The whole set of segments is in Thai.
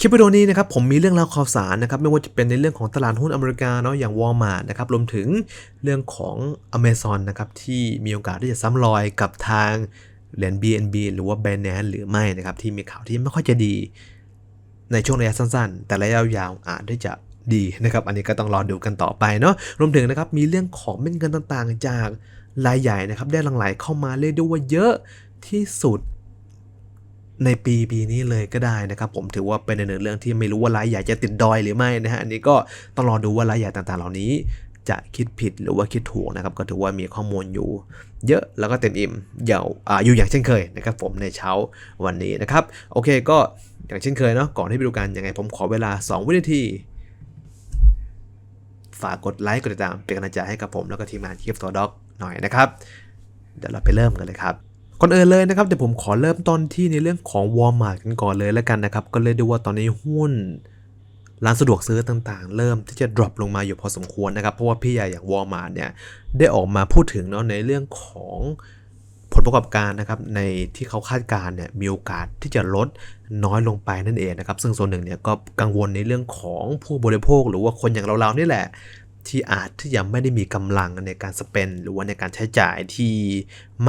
คลิปวิดีโอนี้นะครับผมมีเรื่องราวข่าวสารนะครับไม่ว่าจะเป็นในเรื่องของตลาดหุ้นอเมริกาเนาะอย่างวอลมาร์นะครับรวมถึงเรื่องของ Amazon นะครับที่มีโอกาสที่จะซ้ำรอยกับทางเหรียญ BNB หรือว่า Binance หรือไม่นะครับที่มีข่าวที่ไม่ค่อยจะดี ในช่วงระยะสั้น ๆ แต่ระยะยาวอาจได้จะดีนะครับอันนี้ก็ต้องรอดูกันต่อไปเนาะรวมถึงนะครับมีเรื่องของเม็ดเงินต่างๆ จากรายใหญ่นะครับได้หลั่งไหลเข้ามาเรียกได้ว่าเยอะที่สุด ในปีปีนี้เลยก็ได้นะครับผมถือว่าเป็นในหนึ่งเรื่องที่ไม่รู้ว่ารายใหญ่จะติดดอยหรือไม่นะฮะอันนี้ก็ต้องรอดูว่ารายใหญ่ต่างๆ เหล่านี้จะคิดผิดหรือว่าคิดถูกนะครับก็ถือว่ามีข้อมูลอยู่ เยอะแล้วก็เต็มอิ่มยาวอ่าอยู่อย่างเช่นเคยนะครับผมในเช้าวันนี้นะครับโอเคก็อย่างเช่นเคยเนาะก่อนที่ไปดูกันยังไงผมขอเวลา 2 วินาที ฝากกดไลค์กดติดตามเป็นกำลังใจให้กับผมแล้วก็ทีมงานคลิปตัวด็อกหน่อยนะครับ เดี๋ยวเราไปเริ่มกันเลยครับ ก่อนอื่นเลยนะครับเดี๋ยวผมขอเริ่มต้นที่ในเรื่องของ Walmart กันก่อนเลยแล้วกันนะครับ ก็เลยดูว่าตอนนี้หุ้นร้านสะดวกซื้อต่างๆ เริ่มที่จะ drop ลงมาอยู่พอสมควรนะครับ เพราะว่าพี่ใหญ่อย่าง Walmart เนี่ยได้ออกมาพูดถึงเนาะในเรื่องของผลประกอบการนะครับในที่เขาคาดการณ์เนี่ยมีโอกาสที่จะลดน้อยลงไปนั่นเองนะครับ ซึ่งส่วนหนึ่งเนี่ยก็กังวลในเรื่องของผู้บริโภค หรือว่าคนอย่างเราๆนี่แหละ ที่อาจที่ยังไม่ได้มีกำลังในการสเปนหรือว่าในการใช้จ่ายที่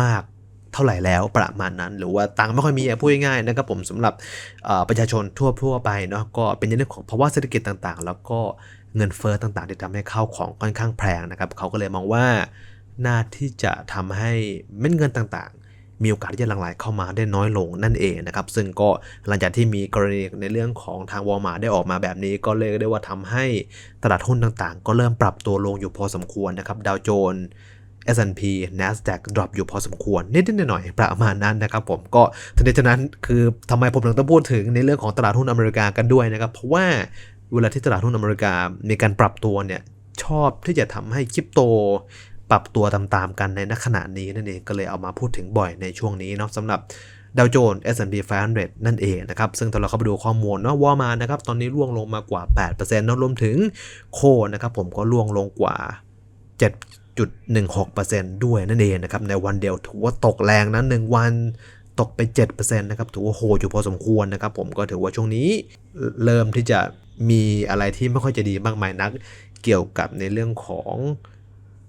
มาก เท่าไหร่แล้วประมาณนั้น หรือว่าตังค์ไม่ค่อยมีพูดง่ายๆนะครับผมสำหรับประชาชนทั่วทั่วไปเนาะก็เป็นเรื่องของภาวะเศรษฐกิจต่างๆ แล้วก็เงินเฟ้อต่างๆที่ทำให้ข้าวของค่อนข้างแพงนะครับเขาก็เลยมองว่าน่าที่จะทำให้เม็ดเงินต่างๆ มีโอกาสที่จะหลั่งไหลเข้ามาได้น้อยลงนั่นเองนะครับ ซึ่งก็หลังจากที่มีกรณีในเรื่องของทางวอลมาร์ได้ออกมาแบบนี้ ก็เลยได้ว่าทำให้ตลาดหุ้นต่างๆ ก็เริ่มปรับตัวลงอยู่พอสมควรนะครับดาวโจนส์ S&P NASDAQ drop อยู่พอสมควร นิดๆหน่อยๆประมาณนั้นนะครับผมก็ทันทีฉะนั้นคือทำไมผมถึงต้องพูดถึงในเรื่องของตลาดหุ้นอเมริกากันด้วยนะครับ เพราะว่าเวลาที่ตลาดหุ้นอเมริกามีการปรับตัวเนี่ยชอบที่จะทำให้คริปโตปรับตัวตามๆกันในขณะนี้นั่นเองก็เลยเอามาพูดถึงบ่อยในช่วงนี้เนาะสำหรับดาวโจนส์ S&P 500 นั่นเองนะครับ ซึ่งถ้าเราเข้าไปดูข้อมูลเนาะว่ามานะครับ ตอนนี้ร่วงลงมากว่า 8%เนาะรวมถึงโคนะครับผมก็ร่วงลงกว่า 7.16%ด้วยนั่นเองนะครับในวันเดียวถือว่าตกแรงนะหนึ่งวันตกไป 7%นะครับถือว่าโหดอยู่พอสมควรนะครับผมก็ถือว่าช่วงนี้เริ่มที่จะมีอะไรที่ไม่ค่อยจะดีมากมายนัก เกี่ยวกับในเรื่องของ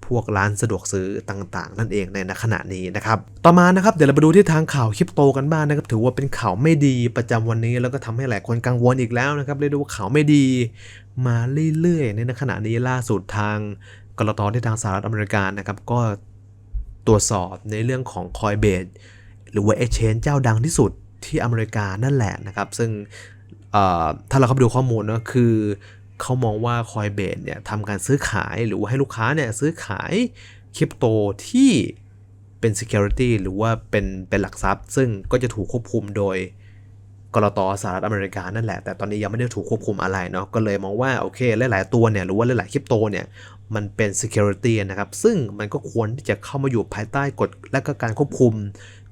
พวกร้านสะดวกซื้อต่างๆ นั่นเองในขณะนี้นะครับ ต่อมานะครับเดี๋ยวเราไปดูที่ทางข่าวคริปโตกันบ้างนะครับ ถือว่าเป็นข่าวไม่ดีประจำวันนี้แล้วก็ทำให้หลายคนกังวลอีกแล้วนะครับเรียกได้ว่าข่าวไม่ดีมาเรื่อยๆในขณะนี้ล่าสุดทาง กรตที่ทางสหรัฐอเมริกานะครับ ก็ตรวจสอบในเรื่องของ Coinbase หรือว่า Exchange เจ้าดังที่สุดที่อเมริกานั่นแหละนะครับ ซึ่งถ้าเราเข้าไปดูข้อมูลเนะคือเขามองว่า Coinbase เนี่ยทำการซื้อขายหรือว่าให้ลูกค้าเนี่ยซื้อขายคริปโตที่เป็น security หรือว่าเป็นเป็นหลักทรัพย์ ซึ่งก็จะถูกควบคุมโดย กรตสหรัฐอเมริกานั่นแหละ แต่ตอนนี้ยังไม่ได้ถูกควบคุมอะไรเนาะก็เลยมองว่าโอเคหลาย ๆ ตัวเนี่ยหรือว่าหลาย ๆ คริปโตเนี่ยมันเป็น security นะครับ ซึ่งมันก็ควรที่จะเข้ามาอยู่ภายใต้กฎและก็การควบคุม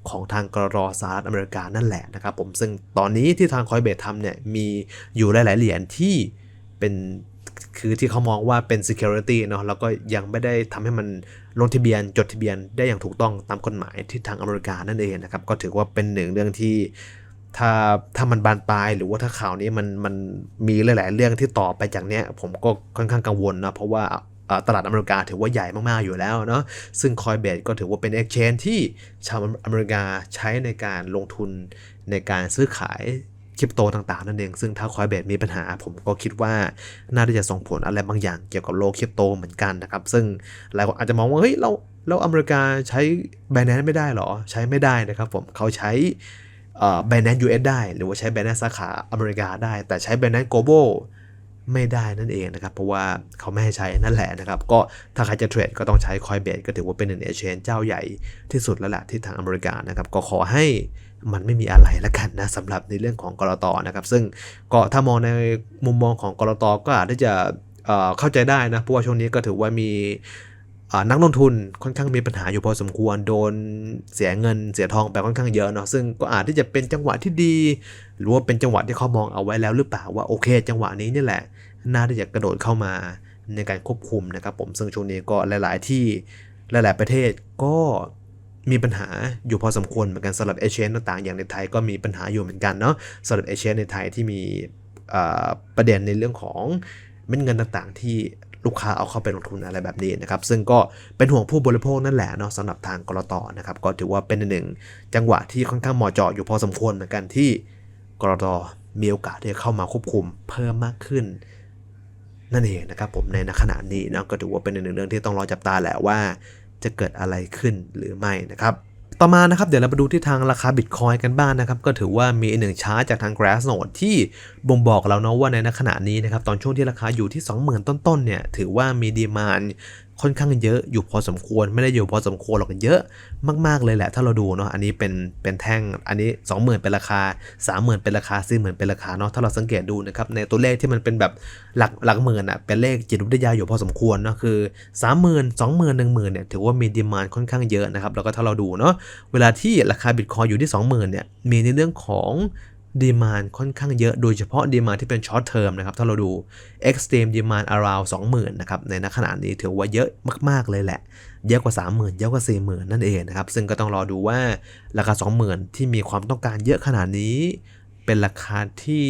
ของทางกรตสหรัฐอเมริกานั่นแหละนะครับผมซึ่งตอนนี้ที่ทาง Coinbase ทำเนี่ยมีอยู่หลาย ๆ เหรียญที่เป็นคือที่เขามองว่าเป็น security เนาะแล้วก็ยังไม่ได้ทำให้มันลงทะเบียนจดทะเบียนได้อย่างถูกต้องตามกฎหมายที่ทางอเมริกานั่นเองนะครับ ก็ถือว่าเป็นหนึ่งเรื่องที่ ถ้าถ้ามันบานปลายหรือว่าถ้าข่าวนี้มันมันมีหลาย ๆ เรื่องที่ต่อไปจากเนี้ยผมก็ค่อนข้างกังวลนะเพราะว่าตลาดอเมริกาถือว่าใหญ่มาก ๆ อยู่แล้วเนาะซึ่ง Coinbase ก็ถือว่าเป็น exchange ที่ชาวอเมริกาใช้ในการลงทุนในการซื้อขายคริปโตต่างๆ นั่นเอง ซึ่งถ้า Coinbase มีปัญหา ผมก็คิดว่าน่าจะส่งผลอะไรบางอย่างเกี่ยวกับโลกคริปโตเหมือนกันนะครับ ซึ่งหลายคนอาจจะมองว่า เฮ้ย เราเราอเมริกาใช้ Binance ไม่ได้หรอ ใช้ไม่ได้นะครับผมเขาใช้ เอ่อ Binance US ได้ หรือว่าใช้ Binance สาขาอเมริกาได้ แต่ใช้ Binance Global ไม่ได้นั่นเองนะครับ เพราะว่าเขาไม่ให้ใช้นั่นแหละนะครับ ก็ถ้าใครจะเทรดก็ต้องใช้ Coinbase ก็ถือว่าเป็นหนึ่งในเชนเจ้าใหญ่ที่สุดแล้วแหละที่ทางอเมริกานะครับ ก็ขอให้มันไม่มีอะไรละกันนะสำหรับในเรื่องของกรตนะครับ ซึ่งก็ถ้ามองในมุมมองของกรตก็อาจจะเข้าใจได้นะเพราะว่าช่วงนี้ก็ถือว่ามี นักลงทุนค่อนข้างมีปัญหาอยู่พอสมควรโดนเสียเงินเสียทองไปค่อนข้างเยอะเนาะซึ่งก็อาจที่จะเป็นจังหวะที่ดี หรือว่าเป็นจังหวะที่เขามองเอาไว้แล้วหรือเปล่าว่าโอเค จังหวะนี้นี่แหละน่าที่จะกระโดดเข้ามาในการควบคุมนะครับผมซึ่งช่วงนี้ก็หลาย ๆ ที่หลาย ๆ ประเทศก็มีปัญหาอยู่พอสมควรเหมือนกันสำหรับเอเชียต่างๆ อย่างในไทยก็มีปัญหาอยู่เหมือนกันเนาะสำหรับเอเชียในไทยที่มีประเด็นในเรื่องของเม็ดเงินต่างๆ ที่ ลูกค้าเอาเข้าไปลงทุนอะไรแบบนี้นะครับซึ่งก็เป็นห่วงผู้บริโภคนั่นแหละเนาะสำหรับทางกรตนะครับก็ถือว่าเป็นหนึ่งจังหวะที่ค่อนข้างเหมาะเจาะอยู่พอสมควรเหมือนกันที่กรตมีโอกาสที่จะเข้ามาควบคุมเพิ่มมากขึ้นนั่นเองนะครับผมในขณะนี้นะก็ถือว่าเป็นหนึ่งเรื่องที่ต้องรอจับตาแหละว่าจะเกิดอะไรขึ้นหรือไม่นะครับ ต่อมานะครับเดี๋ยวเราไปดูที่ทางราคาบิตคอยกันบ้างนนะครับ ก็ถือว่ามีหนึ่งชาร์จจากทาง Glassnode ที่บ่งบอกเราเนาะว่าในขณะนี้นะครับตอนช่วงที่ราคาอยู่ที่ 20,000 ต้นๆเนี่ยถือว่ามีดีมาน ค่อนข้างเยอะอยู่พอสมควรไม่ได้อยู่พอสมควรหรอกเยอะมากๆเลยแหละ ถ้าเราดูเนาะอันนี้เป็นเป็นแท่งอันนี้ 20,000 เป็นราคา 30,000 เป็นราคา40,000เป็นราคาเนาะถ้าเราสังเกตดูนะครับในตัวเลขที่มันเป็นแบบหลักหลักหมื่นอะเป็นเลขจิตวิทยาอยู่พอสมควรเนาะคือ 30,000 20,000 10,000เนี่ยถือว่ามีดีมานค่อนข้างเยอะนะครับแล้วก็ถ้าเราดูเนาะเวลาที่ราคาบิตคอยอยู่ที่ 20,000เนี่ยมีในเรื่องของ ดีมานค่อนข้างเยอะโดยเฉพาะดีมานที่เป็นช็อตเทอมนะครับ ถ้าเราดู extreme demand around 20,000นะครับในณขณะนี้ถือว่าเยอะมาก ๆ เลยแหละ เยอะกว่า 30,000 เยอะกว่า 40,000 นั่นเองนะครับ ซึ่งก็ต้องรอดูว่าราคา 20,000 ที่มีความต้องการเยอะขนาดนี้ เป็นราคาที่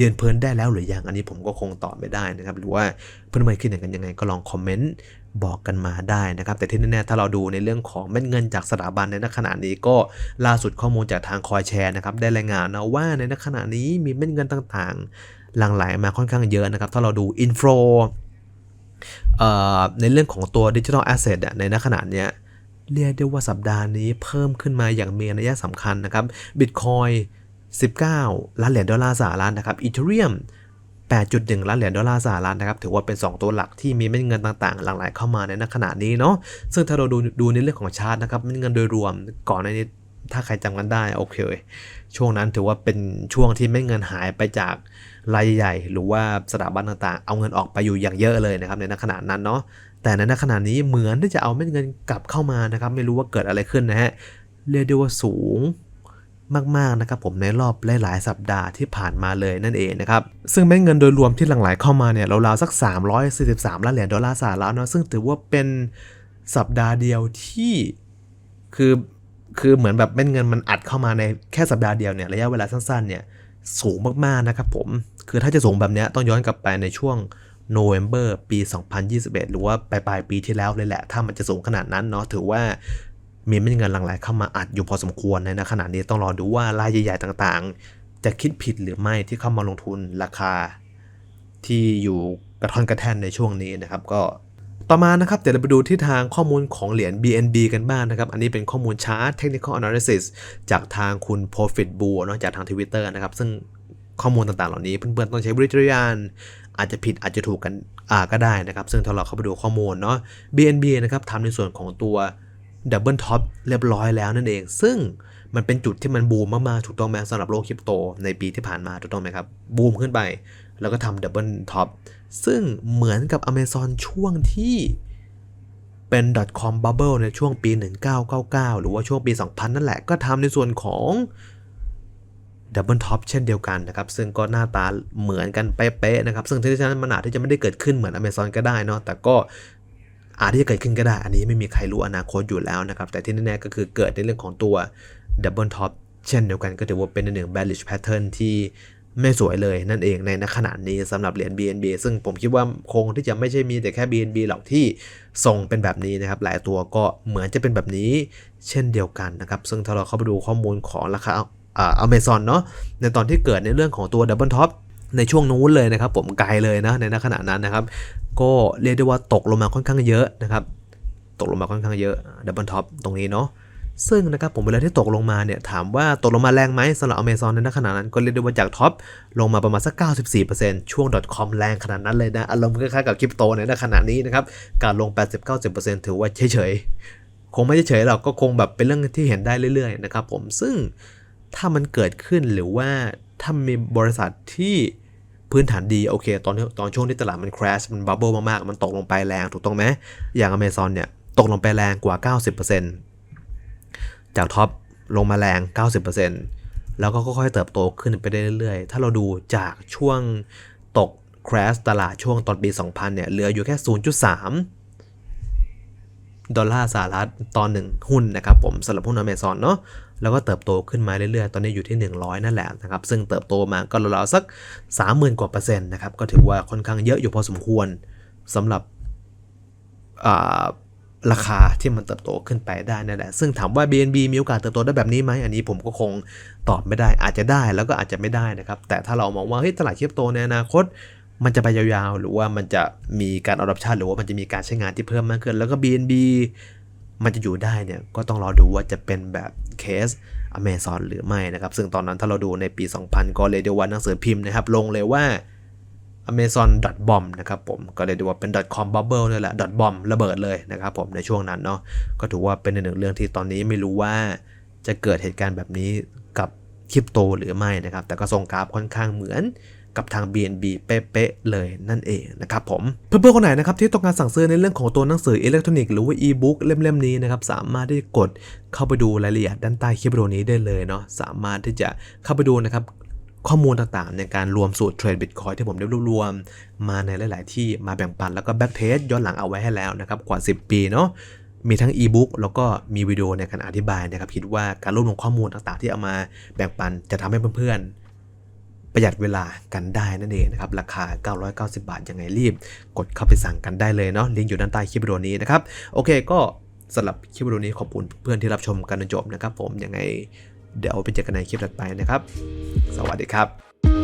ยืนเพลินได้แล้วหรือยัง อันนี้ผมก็คงตอบไม่ได้นะครับ หรือว่าเพื่อนๆคิดอย่างกันยังไงก็ลองคอมเมนต์ บอกกันมาได้นะครับ แต่ที่แน่ๆถ้าเราดูในเรื่องของเม็ดเงินจากสถาบันในขณะนี้ก็ล่าสุดข้อมูลจากทางคอยแชร์นะครับได้รายงานนะว่าในขณะนี้มีเม็ดเงินต่างๆ หลั่งไหลมาค่อนข้างเยอะนะครับ ถ้าเราดูอินฟลูในเรื่องของตัวดิจิทัลแอสเซทในขณะเนี้ยเรียกได้ว่าสัปดาห์นี้เพิ่มขึ้นมาอย่างมีนัยสำคัญนะครับบิตคอย19 ล้านเหรียญดอลลาร์สหรัฐนะครับอีเทเรียม 8.1 ล้านเหรียญดอลลาร์สหรัฐนะครับถือว่าเป็น 2 ตัวหลักที่มีเม็ดเงินต่างๆ หลั่งไหลเข้ามาในขณะนี้เนาะซึ่งถ้าเราดูดูในเรื่องของชาร์ตนะครับเม็ดเงินโดยรวมก่อนในนี้ถ้าใครจำกันได้โอเค ช่วงนั้นถือว่าเป็นช่วงที่เม็ดเงินหายไปจากรายใหญ่ หรือว่าสถาบันต่างๆ เอาเงินออกไปอยู่อย่างเยอะเลยนะครับในขณะนั้นเนาะแต่ในขณะนี้เหมือนที่จะเอาเม็ดเงินกลับเข้ามานะครับไม่รู้ว่าเกิดอะไรขึ้นนะฮะเรียกได้ว่าสูง มากๆนะครับผมในรอบหลายๆสัปดาห์ที่ผ่านมาเลยนั่นเองนะครับซึ่งเม็ดเงินโดยรวมที่หลั่งไหลเข้ามาเนี่ยราวๆสัก 343ล้านเหรียญดอลลาร์สหรัฐเนาะซึ่งถือว่าเป็นสัปดาห์เดียวที่คือคือเหมือนแบบเม็ดเงินมันอัดเข้ามาในแค่สัปดาห์เดียวเนี่ยระยะเวลาสั้นๆเนี่ยสูงมากๆนะครับผมคือถ้าจะสูงแบบนี้ต้องย้อนกลับไปในช่วงโนเวม ber ปี 2021 หรือว่าปลายปลายปีที่แล้วเลยแหละ ถ้ามันจะสูงขนาดนั้นเนาะถือว่า มีเม็ดเงินหลั่งไหลเข้ามาอัดอยู่พอสมควรในขณะนี้ต้องรอดูว่ารายใหญ่ ๆ ต่างๆ จะคิดผิดหรือไม่ที่เข้ามาลงทุนราคา ที่อยู่กระท่อนกระแท่นในช่วงนี้นะครับ ก็ต่อมานะครับเดี๋ยวเราไปดูที่ทางข้อมูลของเหรียญ BNB กันบ้างนะครับ อันนี้เป็นข้อมูลชาร์ต Technical Analysis จากทางคุณ Profit b u l เนาะจากทาง Twitter นะครับ ซึ่งข้อมูลต่างๆ เหล่านี้เพื่อนๆ ต้องใช้บริจารณอาจจะผิดอาจจะถูกกันอ่าก็ได้นะครับ ซึ่งถ้าเราเข้าไปดูข้อมูลเนาะ BNB นะครับทำในส่วนของตัว ดับเบิลท็อปเรียบร้อยแล้วนั่นเอง ซึ่งมันเป็นจุดที่มันบูมมากๆถูกต้องไหมสำหรับโลกคริปโต ในปีที่ผ่านมาถูกต้องไหมครับ บูมขึ้นไป แล้วก็ทำดับเบิลท็อปซึ่งเหมือนกับ Amazon ช่วงที่เป็น .com bubble ในช่วงปี 1999 หรือว่าช่วงปี 2000 นั่นแหละ ก็ทำในส่วนของดับเบิลท็อปเช่นเดียวกันนะครับ ซึ่งก็หน้าตาเหมือนกันเป๊ะๆนะครับ ซึ่งที่ฉะนั้นมันอาจที่จะไม่ได้เกิดขึ้นเหมือน Amazon ก็ได้เนาะแต่ก็ อาจที่จะเกิดขึ้นก็ได้ อันนี้ไม่มีใครรู้อนาคตอยู่แล้วนะครับ แต่ที่แน่ๆก็คือเกิดในเรื่องของตัวดับเบิลท็อปเช่นเดียวกันก็ถือว่าเป็นหนึ่ง bearish pattern ที่ไม่สวยเลยนั่นเองในขณะนี้สำหรับเหรียญ BNB ซึ่งผมคิดว่าคงที่จะไม่ใช่มีแต่แค่ BNB หรอกที่ทรงเป็นแบบนี้นะครับ หลายตัวก็เหมือนจะเป็นแบบนี้เช่นเดียวกันนะครับ ซึ่งถ้าเราเข้าไปดูข้อมูลของราคาอเมซอนเนาะในตอนที่เกิดในเรื่องของตัวดับเบิลท็อป ในช่วงนู้นเลยนะครับ ผมไกลเลยนะในขณะนั้นนะครับ ก็เรียกได้ว่าตกลงมาค่อนข้างเยอะนะครับ ตกลงมาค่อนข้างเยอะดับเบิลท็อปตรงนี้เนาะซึ่งนะครับผมเวลาที่ตกลงมาเนี่ยถามว่าตกลงมาแรงไหมสำหรับอเมซอนในขณะนั้นก็เรียกได้ว่าจากท็อปลงมาประมาณสัก 94%ช่วง .com แรงขนาดนั้นเลยนะ อารมณ์คล้ายๆกับคริปโตในขณะนี้นะครับ การลง 80-90%ถือว่าเฉยๆ คงไม่เฉยๆหรอกก็คงแบบเป็นเรื่องที่เห็นได้เรื่อยๆนะครับผมซึ่งถ้ามันเกิดขึ้นหรือว่าถ้ามีบริษัทที่ พื้นฐานดีโอเค ตอนตอนช่วงที่ตลาดมันคราชมันบับเบิลมากๆ มันตกลงไปแรงถูกต้องไหมอย่างอเมซอนเนี่ยตกลงไปแรงกว่า 90%จากท็อปลงมาแรง 90%แล้วก็ค่อยๆเติบโตขึ้นไปได้เรื่อยๆ ถ้าเราดูจากช่วงตกคราชตลาดช่วงตอนปี 2000 เนี่ยเหลืออยู่แค่ 0.3 ดอลลาร์สหรัฐต่อหนึ่งหุ้นนะครับผมสำหรับหุ้นอเมซอนเนาะ แล้วก็เติบโตขึ้นมาเรื่อยๆ ตอนนี้อยู่ที่ 100 นั่นแหละนะครับ ซึ่งเติบโตมาก็ราวๆสัก 30,000 กว่าเปอร์เซ็นต์นะครับ ก็ถือว่าค่อนข้างเยอะอยู่พอสมควรสำหรับราคาที่มันเติบโตขึ้นไปได้นั่นแหละ ซึ่งถามว่า BNB มีโอกาสเติบโตได้แบบนี้ไหม อันนี้ผมก็คงตอบไม่ได้ อาจจะได้แล้วก็อาจจะไม่ได้นะครับ แต่ถ้าเรามองว่าเฮ้ยตลาดคริปโตในอนาคต มันจะไปยาวๆ หรือว่ามันจะมีการ adoption หรือว่ามันจะมีการใช้งานที่เพิ่มมากขึ้น แล้วก็ BNB มันจะอยู่ได้เนี่ยก็ต้องรอดูว่าจะเป็นแบบเคส Amazon หรือไม่นะครับ ซึ่งตอนนั้นถ้าเราดูในปี 2000 ก็เลยเดียวว่าหนังสือพิมพ์นะครับ ลงเลยว่า amazon.bomb นะครับผมก็เลยดูว่าเป็น .com bubble นี่แหละ .bomb ระเบิดเลยนะครับผมในช่วงนั้นเนาะก็ถือว่าเป็นหนึ่งเรื่องที่ตอนนี้ไม่รู้ว่าจะเกิดเหตุการณ์แบบนี้กับคริปโตหรือไม่นะครับ แต่ก็ทรงกราฟค่อนข้างเหมือน กับทาง BNB เป๊ะๆเลยนั่นเองนะครับผมเพื่อนๆคนไหนนะครับที่ต้องการสั่งซื้อในเรื่องของตัวหนังสืออิเล็กทรอนิกส์หรือว่าอีบุ๊กเล่มๆนี้นะครับสามารถที่จะกดเข้าไปดูรายละเอียดด้านใต้คลิปวิดีโอนี้ได้เลยเนาะสามารถที่จะเข้าไปดูนะครับข้อมูลต่างๆ ในการรวมสูตรเทรดบิตคอยที่ผมได้รวบรวม มาในหลาย ๆ ที่มาแบ่งปันแล้วก็แบ็กเทสย้อนหลังเอาไว้ให้แล้วนะครับกว่า 10 ปีเนาะมีทั้งอีบุ๊กแล้วก็มีวิดีโอในการอธิบายนะครับคิดว่าการรวบรวมข้อมูลต่างๆ ที่เอามาแบ่งปันจะทำให้เพื่อนๆ ประหยัดเวลากันได้นั่นเองนะครับราคา 990 บาทยังไงรีบ กดเข้าไปสั่งกันได้เลยเนาะลิงก์อยู่ด้านใต้คลิปวิดีโอนี้นะครับโอเคก็สำหรับคลิปวิดีโอนี้ขอบคุณเพื่อนที่รับชมกันจนจบนะครับผมยังไงเดี๋ยวไปเจอกันในคลิปถัดไปนะครับ สวัสดีครับ